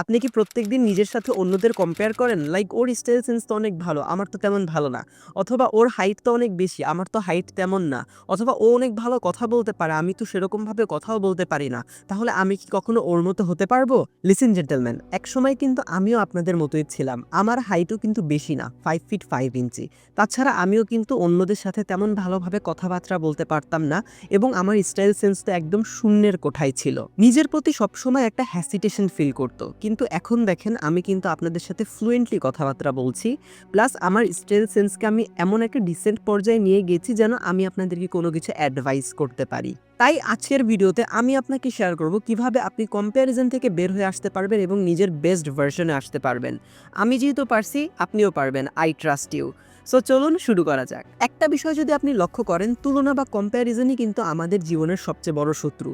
আপনি কি প্রত্যেকদিন নিজের সাথে অন্যদের কম্পেয়ার করেন? লাইক ওর স্টাইল সেন্স তো অনেক ভালো, আমার তো তেমন ভালো না। অথবা ওর হাইট তো অনেক বেশি, আমার তো হাইট তেমন না। অথবা ও অনেক ভালো কথা বলতে পারে, আমি তো সেরকমভাবে কথাও বলতে পারি না। তাহলে আমি কি কখনো ওর মতো হতে পারব? লিসেন জেন্টেলম্যান এক সময় কিন্তু আমিও আপনাদের মতোই ছিলাম। আমার হাইটও কিন্তু বেশি না ফাইভ ফিট ফাইভ ইঞ্চি তাছাড়া আমিও কিন্তু অন্যদের সাথে তেমন ভালোভাবে কথাবার্তা বলতে পারতাম না এবং আমার স্টাইল সেন্স তো একদম শূন্যের কোঠায় ছিল। নিজের প্রতি সবসময় একটা হ্যাসিটেশন ফিল করতো। কিন্তু এখন দেখেন আমি কিন্তু আপনাদের সাথে ফ্লুয়েন্টলি কথাবার্তা বলছি। প্লাস আমার স্টেল সেন্সকে আমি এমন একটা ডিসেন্ট পর্যায়ে নিয়ে গেছি যেন আমি আপনাদেরকে কোনো কিছু অ্যাডভাইস করতে পারি। তাই আজকের ভিডিওতে আমি আপনাকে শেয়ার করব কীভাবে আপনি কম্প্যারিজন থেকে বের হয়ে আসতে পারবেন এবং নিজের বেস্ট ভার্সনে আসতে পারবেন। আমি যেহেতু পারছি, আপনিও পারবেন আই ট্রাস্ট ইউ সো চলুন শুরু করা যাক। একটা বিষয় যদি আপনি লক্ষ্য করেন, তুলনা বা কম্প্যারিজনই কিন্তু আমাদের জীবনের সবচেয়ে বড় শত্রু।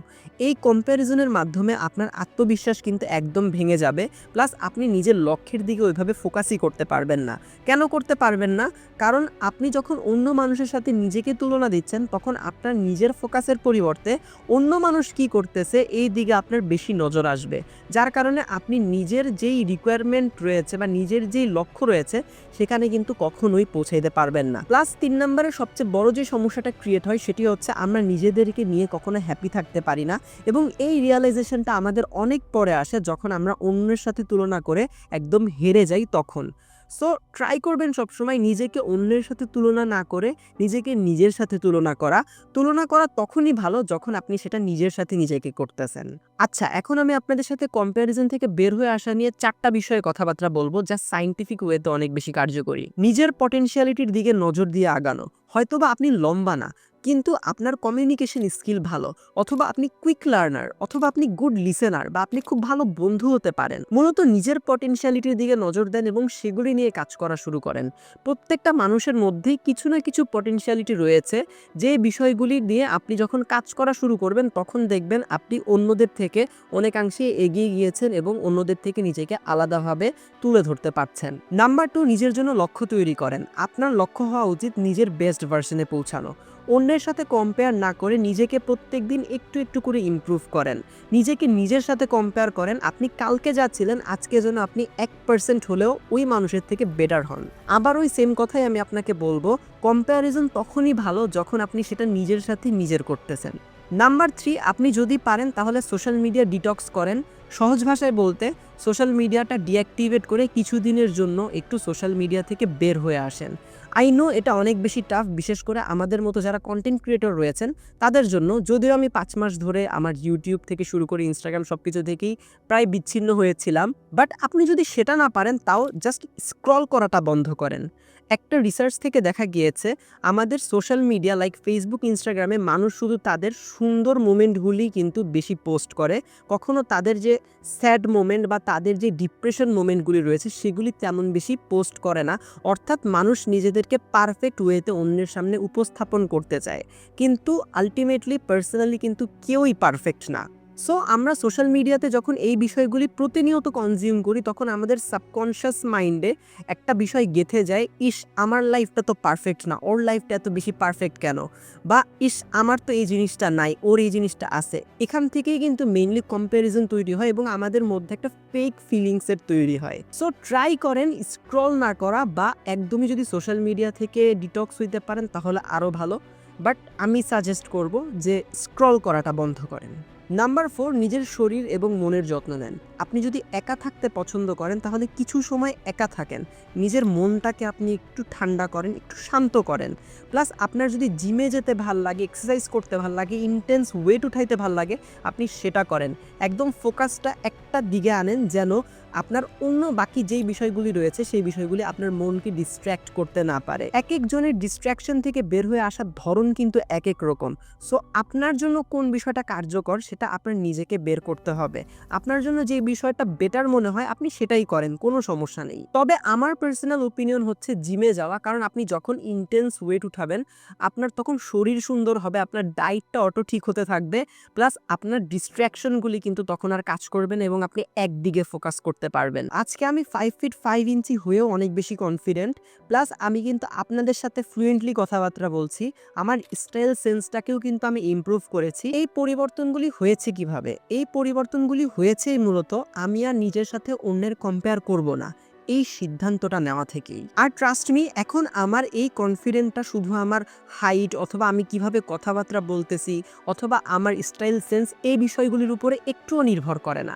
এই কম্প্যারিজনের মাধ্যমে আপনার আত্মবিশ্বাস কিন্তু একদম ভেঙে যাবে প্লাস আপনি নিজের লক্ষ্যের দিকে ওইভাবে ফোকাসই করতে পারবেন না। কেন করতে পারবেন না? কারণ আপনি যখন অন্য মানুষের সাথে নিজেকে তুলনা দিচ্ছেন, তখন আপনার নিজের ফোকাসের পরিবর্তে অন্য মানুষ কি করতেছে, এই দিকে আপনার বেশি নজর আসবে। যার কারণে আপনি নিজের যেই রিকোয়ারমেন্ট রয়েছে বা নিজের যেই লক্ষ্য রয়েছে, সেখানে কিন্তু কখনোই পৌঁছাইতে পারবেন না। প্লাস তিন নম্বরের সবচেয়ে বড় যে সমস্যাটা ক্রিয়েট হয় সেটি হচ্ছে আমরা নিজেদেরকে নিয়ে কখনো হ্যাপি থাকতে পারি না এবং এই রিয়ালাইজেশনটা আমাদের অনেক পরে আসে যখন আমরা অন্যের সাথে তুলনা করে একদম হেরে যাই তখন। সো ট্রাই করবেন সবসময় নিজেকে অন্যের সাথে তুলনা না করে নিজেকে নিজের সাথে তুলনা করা। তুলনা করা তখনই ভালো যখন আপনি সেটা নিজের সাথে নিজেকে করতেছেন। আচ্ছা এখন আমি আপনাদের সাথে কম্প্যারিজন থেকে বের হয়ে আসা নিয়ে চারটা বিষয়ে কথাবার্তা বলব যা সাইন্টিফিক ওয়েতে অনেক বেশি কার্যকরী। নিজের পটেনশিয়ালিটির দিকে নজর দিয়ে আগানো। হয়তোবা আপনি লম্বা না, কিন্তু আপনার কমিউনিকেশন স্কিল ভালো, অথবা আপনি কুইক লার্নার অথবা আপনি গুড লিসেনার বা আপনি খুব ভালো বন্ধু হতে পারেন। মূলত নিজের পটেনশিয়ালিটির দিকে নজর দেন এবং সেগুলি নিয়ে কাজ করা শুরু করেন। প্রত্যেকটা মানুষের মধ্যেই কিছু না কিছু পটেনশিয়ালিটি রয়েছে, যে বিষয়গুলি নিয়ে আপনি যখন কাজ করা শুরু করবেন, তখন দেখবেন আপনি অন্যদের থেকে অনেকাংশে এগিয়ে গিয়েছেন এবং অন্যদের থেকে নিজেকে আলাদাভাবে তুলে ধরতে পারছেন। নাম্বার টু, নিজের জন্য লক্ষ্য তৈরি করেন। আপনার লক্ষ্য হওয়া উচিত নিজের বেস্ট ভার্সনে পৌঁছানো। অন্যের সাথে কম্পেয়ার না করে নিজেকে প্রত্যেক দিন একটু একটু করে ইমপ্রুভ করেন। নিজেকে নিজের সাথে কম্পেয়ার করেন, আপনি কালকে যা ছিলেন, আজকে যেন আপনি এক পার্সেন্ট হলেও ওই মানুষের থেকে বেটার হন। আবার ওই সেম কথাই আমি আপনাকে বলব কম্প্যারিজন তখনই ভালো যখন আপনি সেটা নিজের সাথে নিজের করতেছেন। নাম্বার থ্রি আপনি যদি পারেন তাহলে সোশ্যাল মিডিয়া ডিটক্স করেন। সহজ ভাষায় বলতে সোশ্যাল মিডিয়াটা ডিঅ্যাক্টিভেট করে কিছুদিনের জন্য একটু সোশ্যাল মিডিয়া থেকে বের হয়ে আসেন। আই নো এটা অনেক বেশি টাফ বিশেষ করে আমাদের মতো যারা কন্টেন্ট ক্রিয়েটর রয়েছেন, তাদের জন্য। যদিও আমি পাঁচ মাস ধরে আমার ইউটিউব থেকে শুরু করে ইনস্টাগ্রাম সব কিছু থেকেই প্রায় বিচ্ছিন্ন হয়েছিলাম। বাট আপনি যদি সেটা না পারেন, তাও জাস্ট স্ক্রল করাটা বন্ধ করেন। একটা রিসার্চ থেকে দেখা গিয়েছে, আমাদের সোশ্যাল মিডিয়া লাইক ফেসবুক ইনস্টাগ্রামে মানুষ শুধু তাদের সুন্দর মোমেন্টগুলি কিন্তু বেশি পোস্ট করে। কখনো তাদের যে স্যাড মোমেন্ট বা তাদের যে ডিপ্রেশন মোমেন্টগুলি রয়েছে, সেগুলি তেমন বেশি পোস্ট করে না। অর্থাৎ মানুষ নিজেদেরকে পারফেক্ট ওয়েতে অন্যের সামনে উপস্থাপন করতে চায়। কিন্তু আলটিমেটলি পার্সোনালি কিন্তু কেউই পারফেক্ট না। সো আমরা সোশ্যাল মিডিয়াতে যখন এই বিষয়গুলি প্রতিনিয়ত কনজিউম করি, তখন আমাদের সাবকনশিয়াস মাইন্ডে একটা বিষয় গেথে যায়, ইস, আমার লাইফটা তো পারফেক্ট না, ওর লাইফটা এত বেশি পারফেক্ট কেন? বা, ইস, আমার তো এই জিনিসটা নাই, ওর এই জিনিসটা আছে। এখান থেকেই কিন্তু মেইনলি কম্প্যারিজন তৈরি হয় এবং আমাদের মধ্যে একটা ফেক ফিলিংসের তৈরি হয়। সো ট্রাই করেন স্ক্রল না করা বা একদমই যদি সোশ্যাল মিডিয়া থেকে ডিটক্স হইতে পারেন, তাহলে আরও ভালো। বাট আমি সাজেস্ট করব যে স্ক্রল করাটা বন্ধ করেন। নাম্বার ফোর নিজের শরীর এবং মনের যত্ন নেন। আপনি যদি একা থাকতে পছন্দ করেন, তাহলে কিছু সময় একা থাকেন। নিজের মনটাকে আপনি একটু ঠান্ডা করেন, একটু শান্ত করেন। প্লাস আপনার যদি জিমে যেতে ভালো লাগে এক্সারসাইজ করতে ভালো লাগে ইন্টেন্স ওয়েট উঠাইতে ভালো লাগে, আপনি সেটা করেন। একদম ফোকাসটা একটা দিকে আনেন যেন আপনার অন্য বাকি যেই বিষয়গুলি রয়েছে, সেই বিষয়গুলি আপনার মনকে ডিস্ট্র্যাক্ট করতে না পারে। এক একজনের ডিস্ট্র্যাকশন থেকে বের হয়ে আসার ধরন কিন্তু এক এক রকম। সো আপনার জন্য কোন বিষয়টা কার্যকর, সেটা আপনার নিজেকে বের করতে হবে। আপনার জন্য যে বিষয়টা বেটার মনে হয়, আপনি সেটাই করেন, কোনো সমস্যা নেই। তবে আমার পার্সোনাল ওপিনিয়ন হচ্ছে জিমে যাওয়া, কারণ আপনি যখন ইন্টেন্স ওয়েট উঠাবেন, আপনার তখন শরীর সুন্দর হবে, আপনার ডায়েটটা অটো ঠিক হতে থাকবে প্লাস আপনার ডিস্ট্র্যাকশনগুলি কিন্তু তখন আর কাজ করবেন এবং আপনি একদিকে ফোকাস করতে পারবেন। আজকে আমি ফাইভ ফিট ফাইভ ইঞ্চি হয়েও অনেক বেশি কনফিডেন্ট প্লাস আমি কিন্তু আপনাদের সাথে ফ্লুয়েন্টলি কথাবার্তা বলছি, আমার স্টাইল সেন্সটাকেও কিন্তু আমি ইমপ্রুভ করেছি। এই পরিবর্তনগুলি হয়েছে কীভাবে? এই পরিবর্তনগুলি হয়েছে মূলত আমি আর নিজের সাথে অন্যের কম্পেয়ার করব না, এই সিদ্ধান্তটা নেওয়া থেকেই। আর ট্রাস্ট মি এখন আমার এই কনফিডেন্টটা শুধু আমার হাইট অথবা আমি কীভাবে কথাবার্তা বলতেছি অথবা আমার স্টাইল সেন্স এই বিষয়গুলির উপরে একটুও নির্ভর করে না।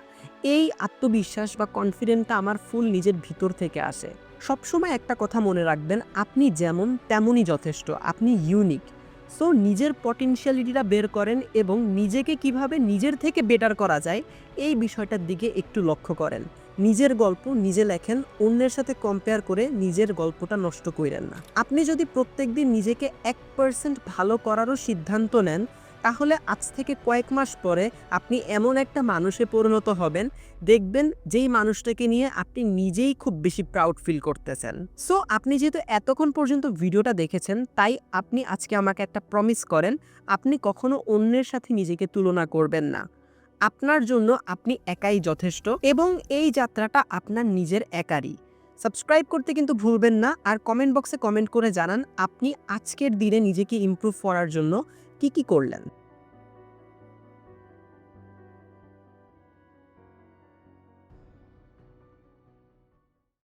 এই আত্মবিশ্বাস বা কনফিডেন্টটা আমার ফুল নিজের ভিতর থেকে আসে। সবসময় একটা কথা মনে রাখবেন, আপনি যেমন, তেমনই যথেষ্ট, আপনি ইউনিক সো নিজের পটেনশিয়ালিটিটা বের করেন এবং নিজেকে কীভাবে নিজের থেকে বেটার করা যায়, এই বিষয়টার দিকে একটু লক্ষ্য করেন। নিজের গল্প নিজে লেখেন, অন্যের সাথে কম্পেয়ার করে নিজের গল্পটা নষ্ট করেন না। আপনি যদি প্রত্যেক দিন নিজেকে এক পার্সেন্ট ভালো করারও সিদ্ধান্ত নেন তাহলে আজ থেকে কয়েক মাস পরে আপনি এমন একটা মানুষে পরিণত হবেন, দেখবেন যেই মানুষটাকে নিয়ে আপনি নিজেই খুব বেশি প্রাউড ফিল করতেছেন। সো আপনি যেহেতু এতক্ষণ পর্যন্ত ভিডিওটা দেখেছেন, তাই আপনি আজকে আমাকে একটা প্রমিস করেন, আপনি কখনো অন্যের সাথে নিজেকে তুলনা করবেন না। আপনার জন্য আপনি একাই যথেষ্ট এবং এই যাত্রাটা আপনার নিজের একারই। সাবস্ক্রাইব করতে কিন্তু ভুলবেন না, আর কমেন্ট বক্সে কমেন্ট করে জানান, আপনি আজকের দিনে নিজেকে ইমপ্রুভ করার জন্য কি কি করলেন?